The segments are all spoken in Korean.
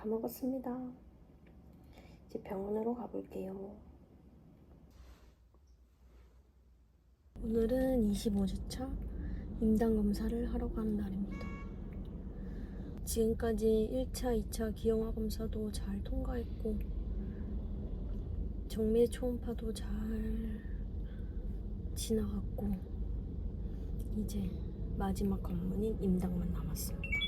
다 먹었습니다. 이제 병원으로 가볼게요. 오늘은 25주차 임당 검사를 하러 가는 날입니다. 지금까지 1차, 2차 기형아 검사도 잘 통과했고 정밀 초음파도 잘 지나갔고 이제 마지막 관문인 임당만 남았습니다.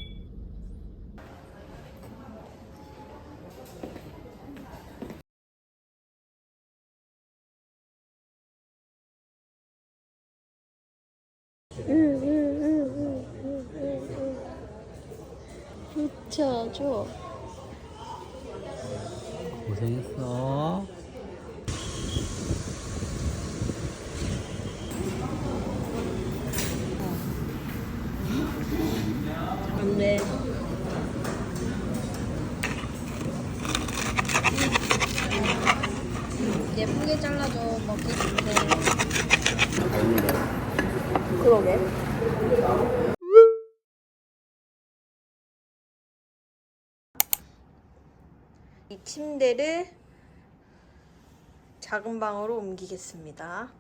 붙여줘. 고생했어. 안 돼. 예쁘게 잘라줘 먹기 좋대 그러게. 침대를 작은 방으로 옮기겠습니다.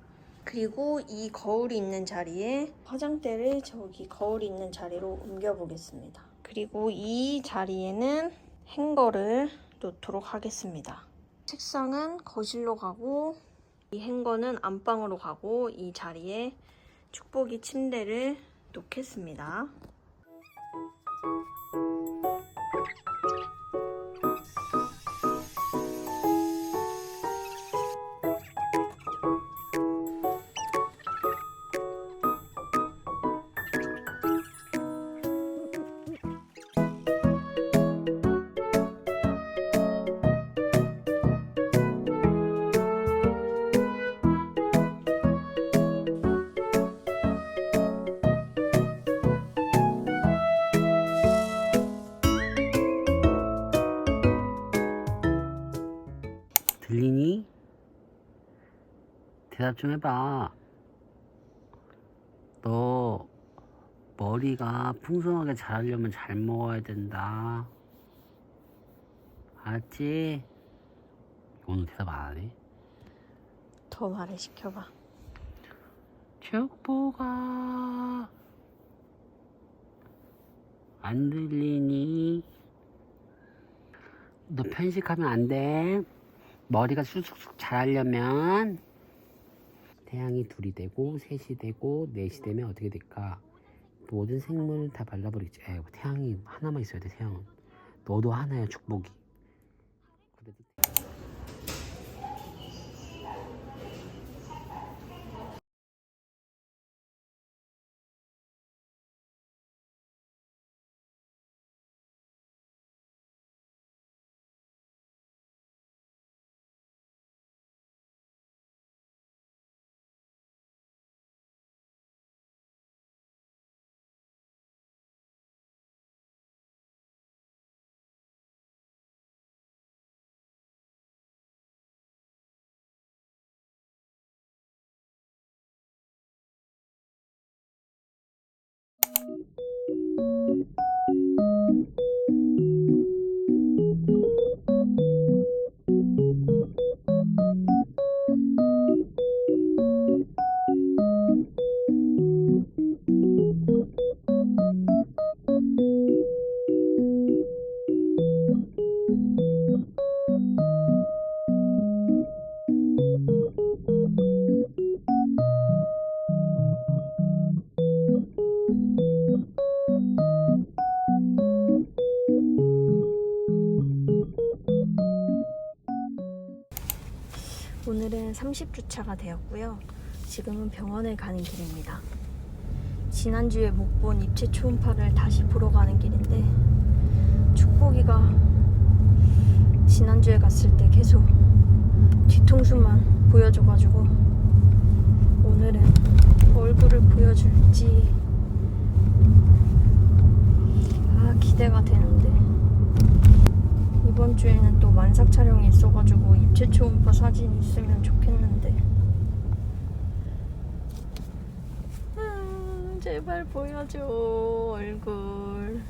그리고 이 거울이 있는 자리에 화장대를 저기 거울이 있는 자리로 옮겨 보겠습니다. 그리고 이 자리에는 행거를 놓도록 하겠습니다. 책상은 거실로 가고 이 행거는 안방으로 가고 이 자리에 축복이 침대를 놓겠습니다 대답 좀 해봐. 너 머리가 풍성하게 자라려면 잘 먹어야 된다. 알았지? 오늘 대답 안 하네. 더 말을 시켜봐 축보가 안 들리니? 너 편식하면 안 돼. 머리가 쑥쑥쑥 자라려면 태양이 둘이 되고 셋이 되고 넷이 되면 어떻게 될까? 모든 생물을 다 발라버리지. 에이, 태양이 하나만 있어야 돼. 태양은. 너도 하나야 축복이. 오늘은 30주차가 되었고요. 지금은 병원을 가는 길입니다. 지난주에 못 본 입체 초음파를 다시 보러 가는 길인데 축복이가 지난주에 갔을 때 계속 뒤통수만 보여줘가지고 오늘은 얼굴을 보여줄지 아 기대가 되는데 이번 주에는 또 만삭 촬영이 있어가지고 입체 초음파 사진 있으면 좋겠는데 아, 제발 보여줘 얼굴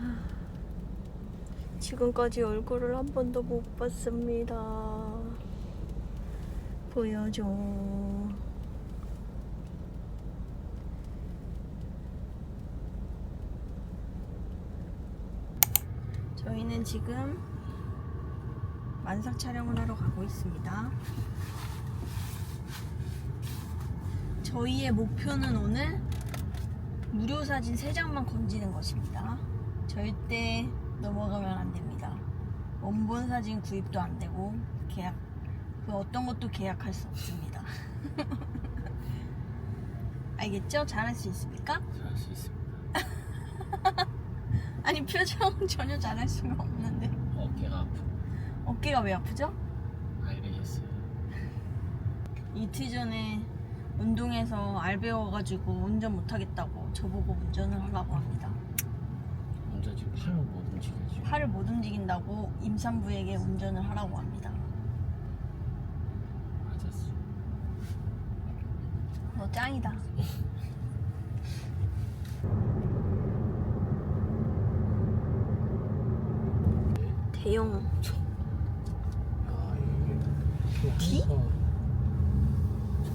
아, 지금까지 얼굴을 한 번도 못 봤습니다. 보여줘. 저희는 지금 만삭 촬영을 하러 가고 있습니다. 저희의 목표는 오늘 무료 사진 3장만 건지는 것입니다. 절대 넘어가면 안 됩니다. 원본 사진 구입도 안 되고 계약 그 어떤 것도 계약할 수 없습니다. 알겠죠? 잘할 수 있습니까? 잘할 수 있습니다. 아니 표정 전혀 잘할 수가 없는데 어깨가 아프고 어깨가 왜 아프죠? 알겠어요. 이틀 전에 운동해서 알 배워가지고 운전 못하겠다고 저보고 운전을 하라고 합니다. 먼저 지금 팔을 못 움직여지. 팔을 못 움직인다고 임산부에게 운전을 하라고 합니다. 맞았어. 너 짱이다. 대형 야 이게 뒤?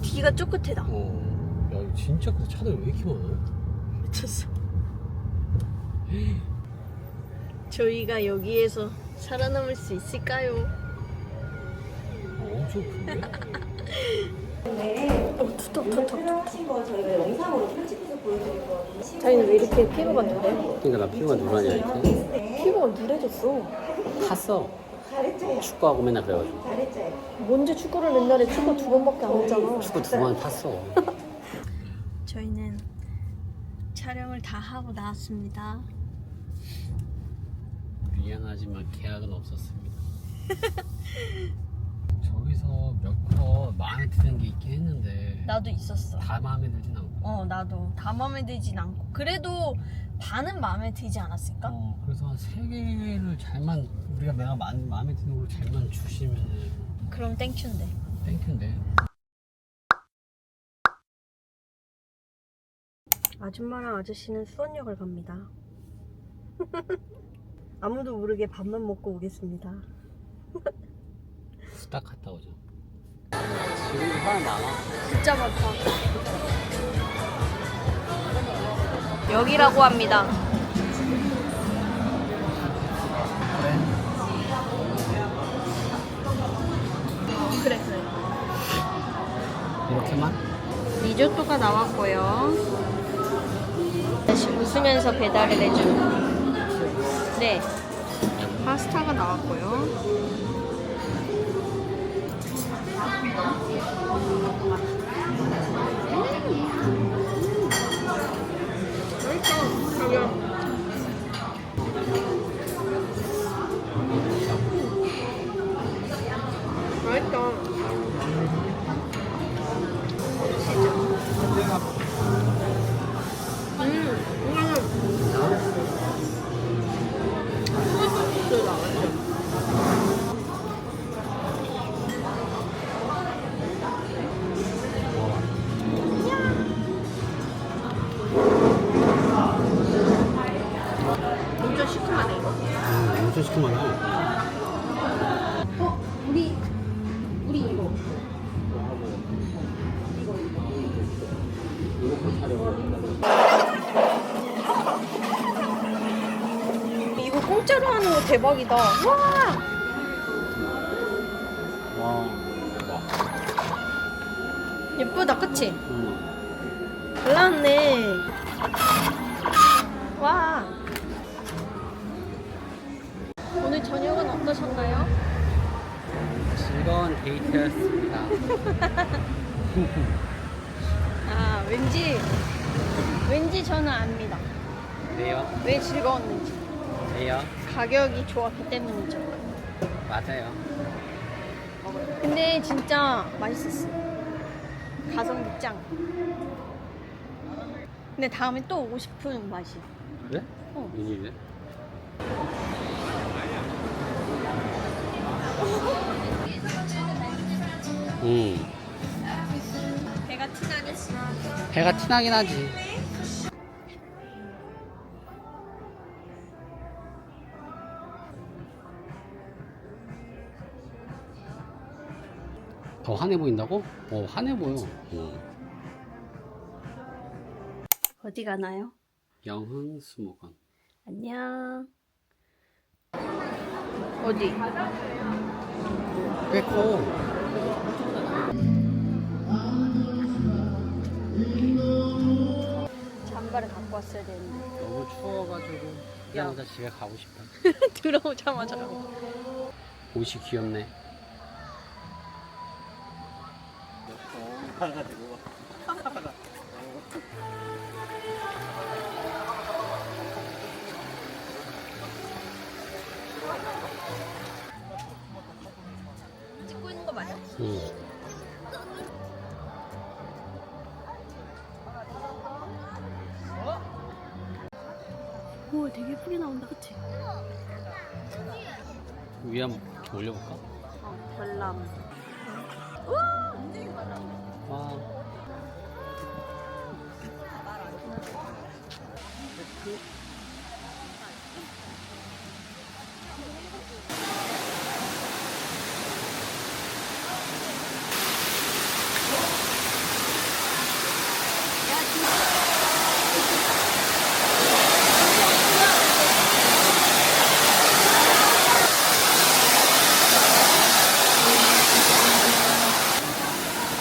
뒤가 쪼끗해다. 어. 야 이거 진짜 그 차들 왜 이렇게 많아? 미쳤어. 저희가 여기에서 살아남을 수 있을까요? 엄청 큰데? 어, 투톱, 투톱. 하신 거 저희가 영상으로 편집해서 보여드릴 거거든요. 자기는 왜 이렇게 피부가 누래? 그러니까 나 피부가 누라냐 이렇게? 피부가 누래졌어. 탔어. 잘했죠? 축구하고 맨날 그래가지고. 잘했죠? 뭔지 축구를 옛날에 축구 두 번밖에 안 했잖아. 축구 두 번 탔어. 저희는 촬영을 다 하고 나왔습니다. 미안하지만 계약은 없었습니다. 저기서 몇 컷 마음에 드는 게 있긴 했는데 나도 있었어. 다 마음에 들진 않고. 어, 나도 다 마음에 들진 않고. 그래도 반은 마음에 들지 않았을까? 어, 그래서 한 세 개를 잘만 우리가 내가 마, 마음에 드는 걸 잘만 주시면은 그럼 땡큐인데. 땡큐인데. 아줌마랑 아저씨는 수원역을 갑니다. 아무도 모르게 밥만 먹고 오겠습니다. 후딱 갔다 오죠. 지금 사람 많아. 진짜 많다. 여기라고 합니다. 그래, 그래. 이렇게만? 리조또가 나왔고요. 다시 웃으면서 배달을 해주는. 네. 파스타가 나왔고요. 음, 엄청 시큼하네. 어, 우리 우리 이거. 이거 공짜로 하는 거 대박이다. 와! 와, 대박. 예쁘다, 그치? 음. 잘 나왔네. 와. 오늘 저녁은 어떠셨나요? 즐거운 데이트였습니다. 아, 왠지, 왠지 저는 압니다. 왜요? 왜 즐거웠는지. 왜요? 가격이 좋았기 때문이죠. 맞아요. 근데 진짜 맛있었어. 가성비 짱. 근데 다음에 또 오고 싶은 맛이야. 그래? 어. 웬일이래? 음. 배가 티나네. 배가 티나긴 하지. 더 환해 보인다고? 어, 환해 보여. 어. 어디 가나요? 영흥수목원. 안녕. 어디? 꽤 커 잠바를 갖고 왔어야 되는데. 너무 추워가지고 그냥 집에 가고 싶다. 들어오자마자. 옷이 귀엽네 거 맞아? 응. 오, 되게 예쁘게 나온다, 그치? 위에 한번 올려볼까? 어, 별남. 와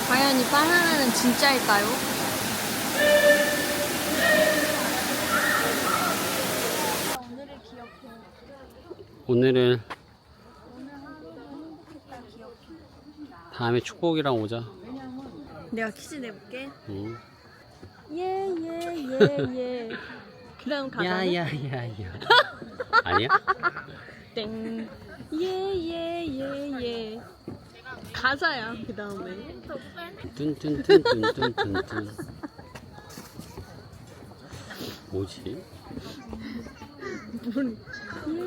과연 이 바나나는 진짜일까요? 오늘을 기억해. 다음에 축복이랑 오자 내가 퀴즈 내볼게. 응. 예, 예, 예, 예. 그 다음 가사는? 야야야야 아니야? 땡. 예, 예, 예, 예. 가사야, 그 다음에. 뚠뚠뚠뚠뚠뚠 뭐지? 뭔, 예,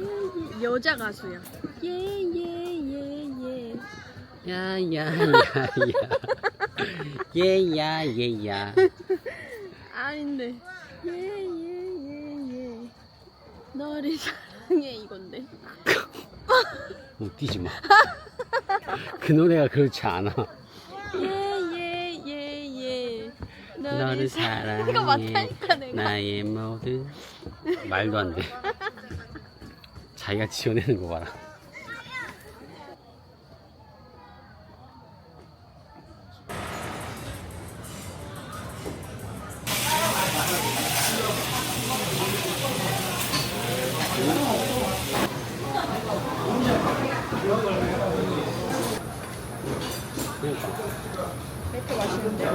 예. 여자 가수야. 예, 예, 예, 예. 야야야야 얘야 아닌데. 예, 예, 예, 예. 너를 사랑해, 이건데. 웃기지 마. 그 노래가 그렇지 않아. 예, 예, 예, 예. 너를 사랑해. 이거 맞다니까, 내가. 나의 모든 말도 안 돼. 자기가 지어내는 거 봐라. 맥주 마시는데?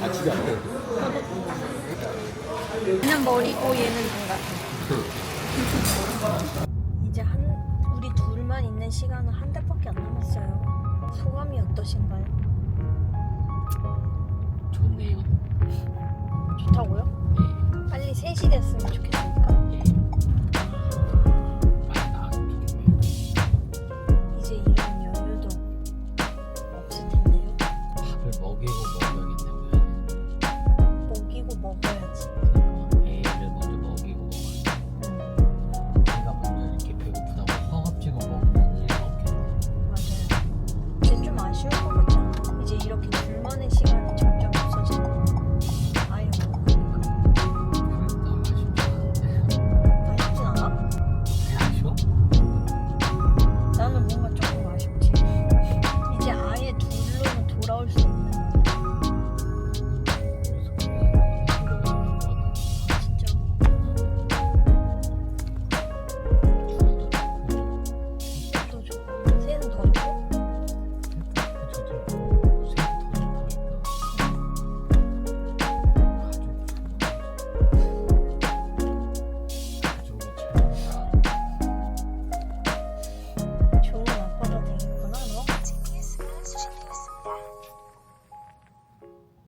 아 진짜. 얘는 머리고 얘는 장갑. 이제 한 우리 둘만 있는 시간은 한 달밖에 안 남았어요. 소감이 어떠신가요? 좋네요. 좋다고요? 네. 빨리 3시 됐으면 좋겠으니까 이제 이런 여유도 없을 텐데요 밥을 먹이고 먹여야기 때문에 먹이고 먹어야지